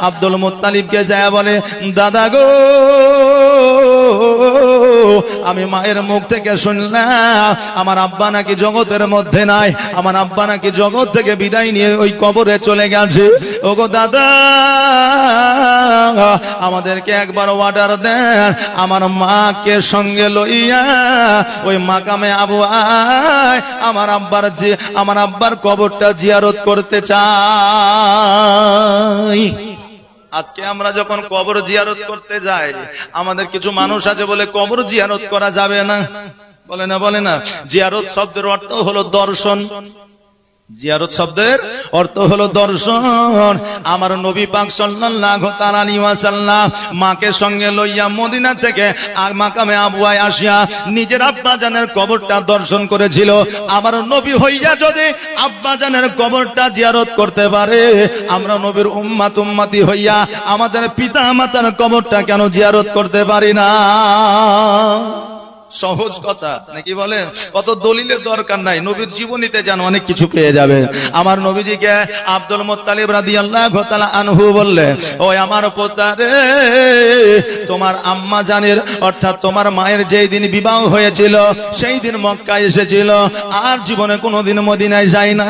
আব্দুল মুত্তালিবকে যায় বলে দাদা গো আমি মায়ের মুখ থেকে শুনলাম, আমার আব্বা নাকি জগতের মধ্যে নাই, আমার আব্বা নাকি জগৎ থেকে বিদায় নিয়ে ওই কবরে চলে গেছে। ওগো দাদা, আমাদেরকে একবার অর্ডার দেন, আমার মাকে সঙ্গে লইয়া ওই মাকামে আবু আয় আমার আব্বার যে আমার আব্বার কবরটা জিয়ারত করতে চাই। আজকে আমরা যখন কবর জিয়ারত করতে যাই, আমাদের কিছু মানুষ আছে বলে কবর জিয়ারত করা যাবে না। বলে না বলে না। জিয়ারত শব্দের অর্থ হলো দর্শন। জিয়ারত শব্দের অর্থ হলো দর্শন। আমার নবী পাক সাল্লাল্লাহু তাআলা ওয়াসাল্লাম মাকে সঙ্গে লইয়া মদিনা থেকে মাকামে আবুয়ায় আসিয়া নিজের আব্বা জানের কবরটা দর্শন করেছিল। আমার নবী হইয়া যদি আব্বা জানের কবরটা জিয়ারত করতে পারে, আমরা নবীর উম্মাত উম্মতি হইয়া আমাদের পিতা মাতার কবরটা কেন জিয়ারত করতে পারি না? সহজ কথা। নাকি বলেন? কত দলিলের দরকার নাই। নবীর জীবনীতে যেন অনেক কিছু পেয়ে যাবে আমার নবীজিকে আব্দুল মোত্তালিব রাদিয়াল্লাহু তাআলা আনহু বললেন ও আমার পোতারে তোমার আম্মা জানের, অর্থাৎ তোমার মায়ের যেই দিন বিবাহ হয়েছিল, সেই দিন মক্কায় এসেছিল। আর জীবনে কোনোদিন মদিনায় যায় না।